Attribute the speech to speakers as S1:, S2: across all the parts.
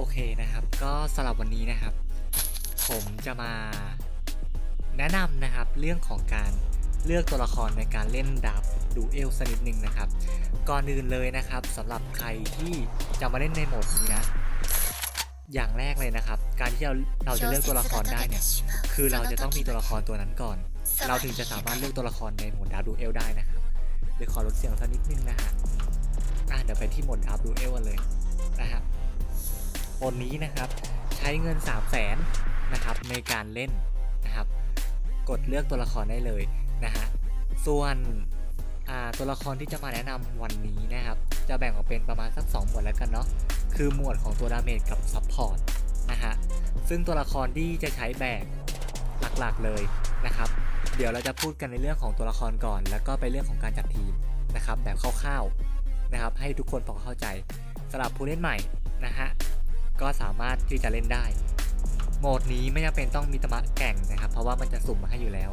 S1: อเคนะครับ ก็สำหรับวันนี้นะครับ ผมจะมาแนะนำนะครับเรื่องของการเลือกตัวละครในการเล่นดาบดูเอลสกนิดหนึ่งนะครับ ก่อนอื่นเลยนะครับสำหรับใครที่จะมาเล่นในโหมดนี้นะอย่างแรกเลยนะครับ การที่เราเราจะเลือกตัวละครได้เนี่ยคือเราจะต้องมีตัวละครตัวนั้นก่อน เราถึงจะสามารถเลือกตัวละครในโหมดดาบดูเอลได้นะครับเดี๋ยวขอลดเสียงสักนิดนึงนะฮะอะเดี๋ยวไปที่โหมดดาบดูเอลกันเลยนะครับ โหมดนี้นะครับ ใช้เงิน 3 0 0แสนนะครับในการเล่นนะครับ กดเลือกตัวละครได้เลยนะฮะส่วนตัวละครที่จะมาแนะนำวันนี้นะครับ จะแบ่งออกเป็นประมาณสัก 2 หมวดแล้วกันเนาะคือหมวดของตัวดาเมจกับซัพพอร์ตนะฮะซึ่งตัวละครที่จะใช้แบกหลักๆเลยนะครับ เดี๋ยวเราจะพูดกันในเรื่องของตัวละครก่อน แล้วก็ไปเรื่องของการจัดทีมนะครับ แบบคร่าวๆนะครับ ให้ทุกคนพอเข้าใจสำหรับผู้เล่นใหม่นะฮะ ก็สามารถที่จะเล่นได้ โหมดนี้ไม่จำเป็นต้องมีตมะแก่งนะครับ เพราะว่ามันจะสุ่มมาให้อยู่แล้ว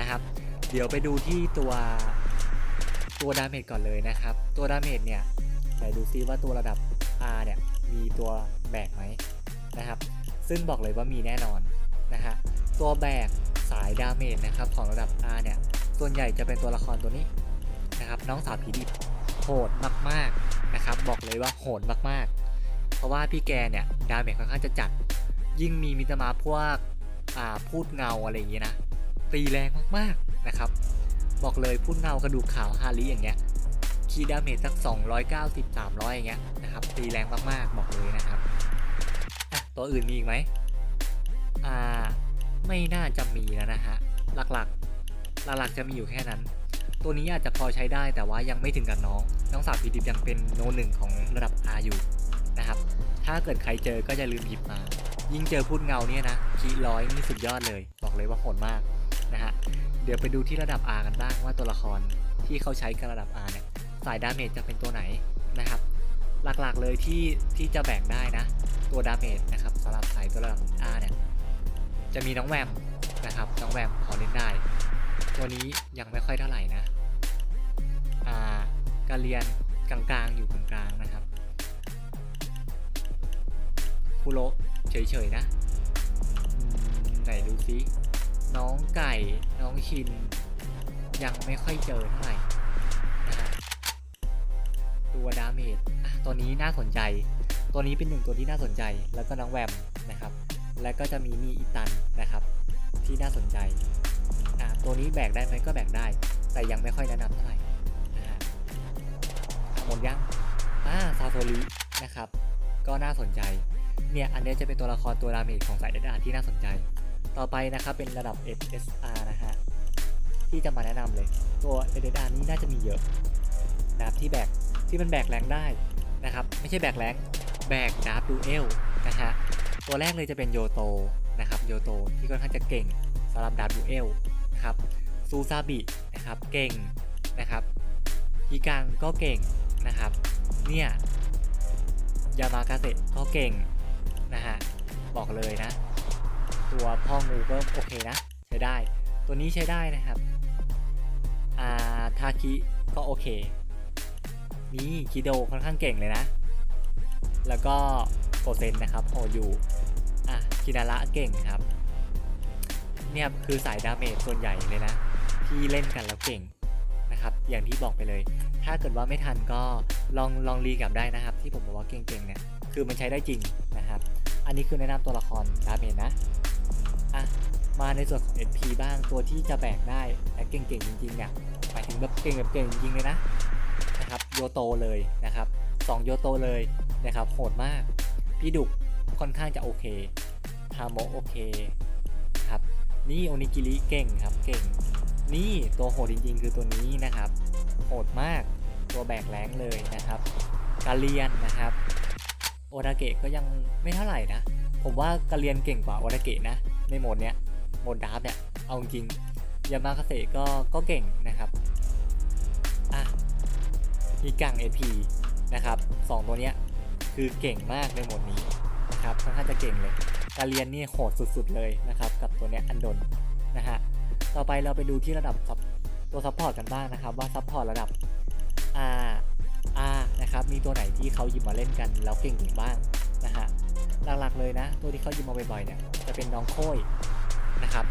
S1: นะครับ เดี๋ยวไปดูที่ตัวตัวดาเมจก่อนเลยนะครับ ตัวดาเมจเนี่ยไหนดูซิว่าตัวระดับ R เนี่ยมีตัวแบกไหมนะครับ ซึ่งบอกเลยว่ามีแน่นอนนะฮะตัวแบกสายดาเมจนะครับของระดับ R เนี่ยส่วนใหญ่จะเป็นตัวละครตัวนี้นะครับ น้องสาวผีดิบโหดมากๆนะครับ บอกเลยว่าโหดมากๆ เพราะว่าพี่แกเนี่ยดาเมจค่อนข้างจะจัด ยิ่งมีมิตรมาพวกอ่าพูดเงาอะไรอย่างเงี้ยนะ ตีแรงมากๆนะครับ บอกเลยพูดเงากระดูกขาวฮาริอย่างเงี้ยคีดาเมจสัก 290 300 อย่างเงี้ยนะครับตีแรงมากๆบอกเลยนะครับตัวอื่นมีอีกไหมอ่าไม่น่าจะมีแล้วนะฮะหลักๆ หลักๆจะมีอยู่แค่นั้น ตัวนี้อาจจะพอใช้ได้แต่ว่ายังไม่ถึงกับน้อง น้องสาวพีดิบยังเป็นโนหนึ่งของระดับ R อยู่ นะครับ ถ้าเกิดใครเจอก็อย่าลืมหยิบมา ยิ่งเจอพูดเงาเนี่ยนะคีร้อยนี่สุดยอดเลย บอกเลยว่าโหดมากนะฮะ เดี๋ยวไปดูที่ระดับ R กันบ้างว่าตัวละครที่เขาใช้กันระดับ R เนี่ยสายดาเมจจะเป็นตัวไหนนะครับ หลักๆเลยที่ที่จะแบ่งได้นะ ตัวดาเมจนะครับสำหรับสายตัวระดับ R เนี่ยจะมีน้องแวมนะครับน้องแวมพอเล่นได้ ตัวนี้ยังไม่ค่อยเท่าไหร่นะ อ่าการเรียนกลางๆอยู่กลาง คุโรเฉยๆนะไหนดูซิน้องไก่น้องชิน ยังไม่ค่อยเจอเท่าไหร่นะฮะตัวดาเมจอะตัวนี้น่าสนใจ ตัวนี้เป็นหนึ่งตัวที่น่าสนใจ แล้วก็น้องแวมนะครับ แล้วก็จะมีมีอีตันนะครับ ที่น่าสนใจอะตัวนี้แบกได้ไหมก็แบกได้ แต่ยังไม่ค่อยแนะนำเท่าไหร่นะฮะหมดยังอ่าซาโทรินะครับ ก็น่าสนใจ เนี่ยอันเนี้จะเป็นตัวละครตัวดาเมจของสาย SR ที่น่าสนใจ ต่อไปนะครับเป็นระดับ SSR นะฮะที่จะมาแนะนำเลยตัว SSR นี้น่าจะมีเยอะนะครับที่แบกที่มันแบกแรงได้นะครับไม่ใช่แบกแรงแบกดาร์ดูเอลนะฮะตัวแรกเลยจะเป็นโยโตนะครับโยโตที่ค่อนข้างจะเก่งสำหรับดาร์ดูเอลนะครับซูซาบินะครับเก่งนะครับฮิกังก็เก่งนะครับเนี่ยยามากาเซก็เก่ง นะฮะ บอกเลยนะ ตัวพ่องูก็โอเคนะ ใช้ได้ ตัวนี้ใช้ได้นะครับอาทาคิก็โอเค นี่คิโดค่อนข้างเก่งเลยนะ แล้วก็โกเซนนะครับโหอยู่อะคินาระเก่งครับ เนี่ยคือสายดาเมจส่วนใหญ่เลยนะ ที่เล่นกันแล้วเก่งนะครับ อย่างที่บอกไปเลย ถ้าเกิดว่าไม่ทันก็ลองลองรีกลับได้นะครับ ที่ผมบอกว่าเก่งๆเนี่ย คือมันใช้ได้จริง อันนี้คือแนะนำตัวละครดาเมจนะ อะ มาในส่วนของ SP บ้างตัวที่จะแบกได้และเก่งๆจริงๆเนี่ยหมายถึงแบบเก่งแบบเก่งจริงๆเลยนะนะครับโยโตเลยนะครับสองโยโตเลยนะครับโหดมากพี่ดุกค่อนข้างจะโอเคทาโมโอเคครับนี่โอนิกิริเก่งครับเก่ง นี่ตัวโหดจริงๆ คือตัวนี้นะครับโหดมากตัวแบกแรงเลยนะครับกาเลียนนะครับ อดาเกะก็ยังไม่เท่าไหร่นะ ผมว่ากาเลียนเก่งกว่าโอดาเกะนะ ในโหมดเนี้ยโหมดดาร์ฟเนี่ยเอาจริงยามาคาเซก็ก็เก่งนะครับอะมีกังเอพีนะครับสองตัวเนี้ยคือเก่งมากในโหมดนี้นะครับค่อนข้างจะเก่งเลยกาเลียนนี่โหดสุดๆเลยนะครับกับตัวเนี้ยอันดนนะฮะต่อไปเราไปดูที่ระดับซับตัวซัพพอร์ตกันบ้างนะครับว่าซัพพอร์ตระดับ R R ครับมีตัวไหนที่เขายิบมาเล่นกันแล้วเก่งถึงบ้างนะฮะหลักๆเลยนะ ตัวที่เขายิบมาบ่อยๆเนี่ยจะเป็นน้องโค้ยนะครับ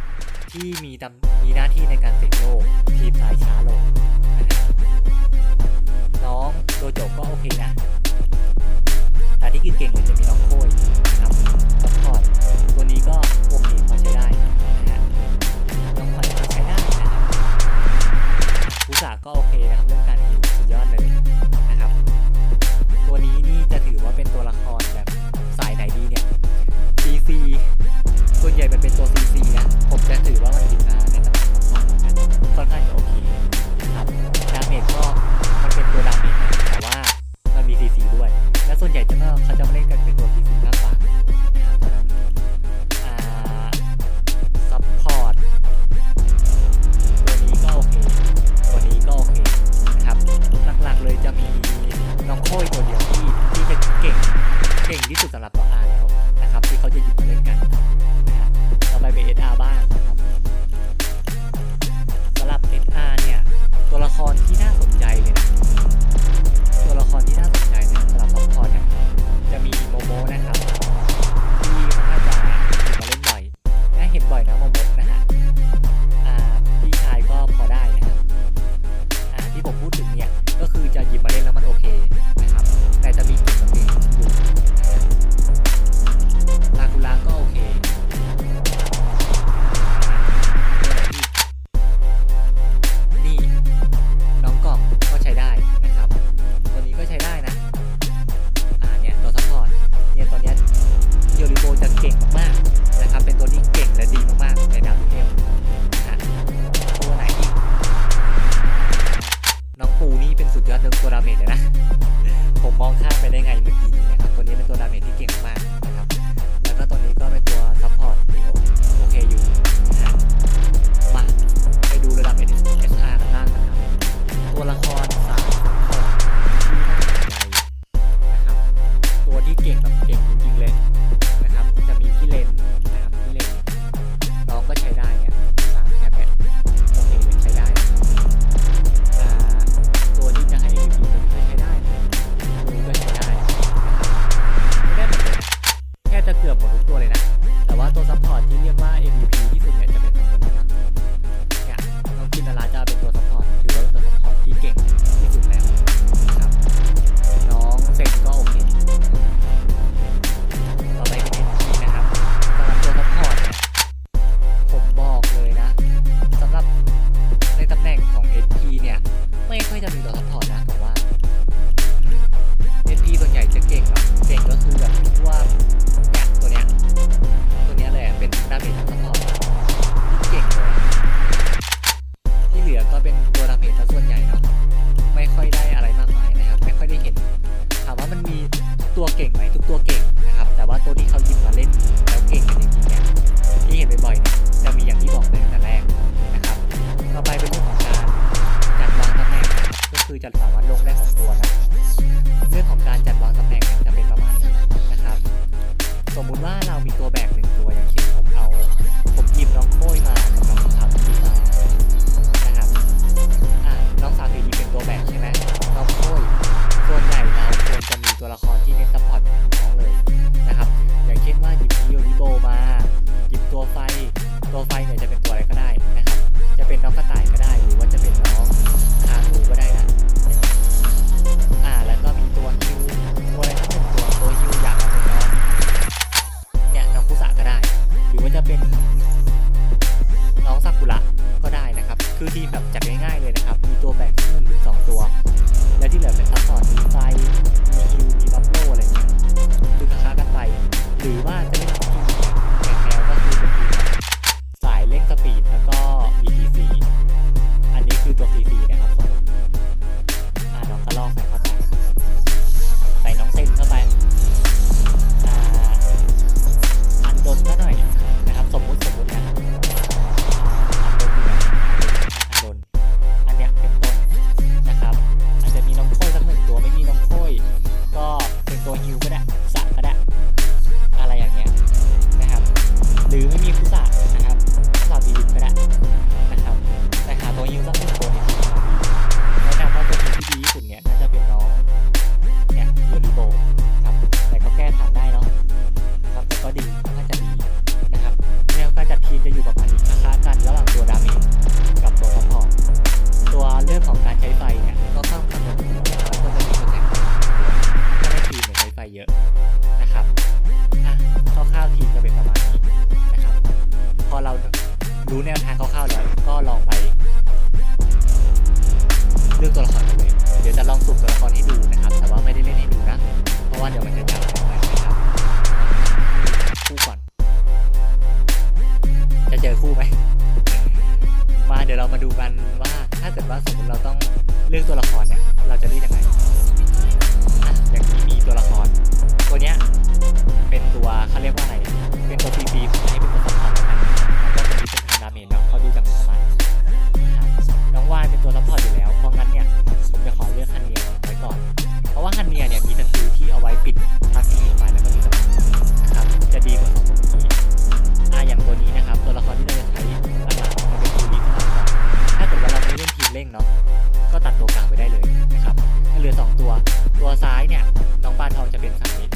S1: ที่มีตำมีหน้าที่ในการเสกโลกทีมสายช้าลงน้องโดจบก็โอเคนะ แต่ที่กินเก่งเลยจะมีน้องโค้ยนะครับซัพพอร์ตตัวนี้ก็โอเคพอใช้ได้นะฮะน้องขวัญก็ใช้ได้นะครับผู้สาก็โอเคนะครับเรื่องการยิวสุดยอดเลยนะครับ ตัวนี้นี่จะถือว่าเป็นตัวละครือทีมแบบจัดง่ายๆเลยนะครับ มีตัวแบ่งหนึ่งถึงสองตัว และที่เหลือเป็นซัพพอร์ตมีไฟมีคิวมีบัฟโฟอะไรเงี้ยคือคากันไป หรือว่าจะได้รับ ลืองตัวละคร เหลือ 2 ตัว ตัวซ้ายเนี่ยน้องปลาทองจะเป็นสาย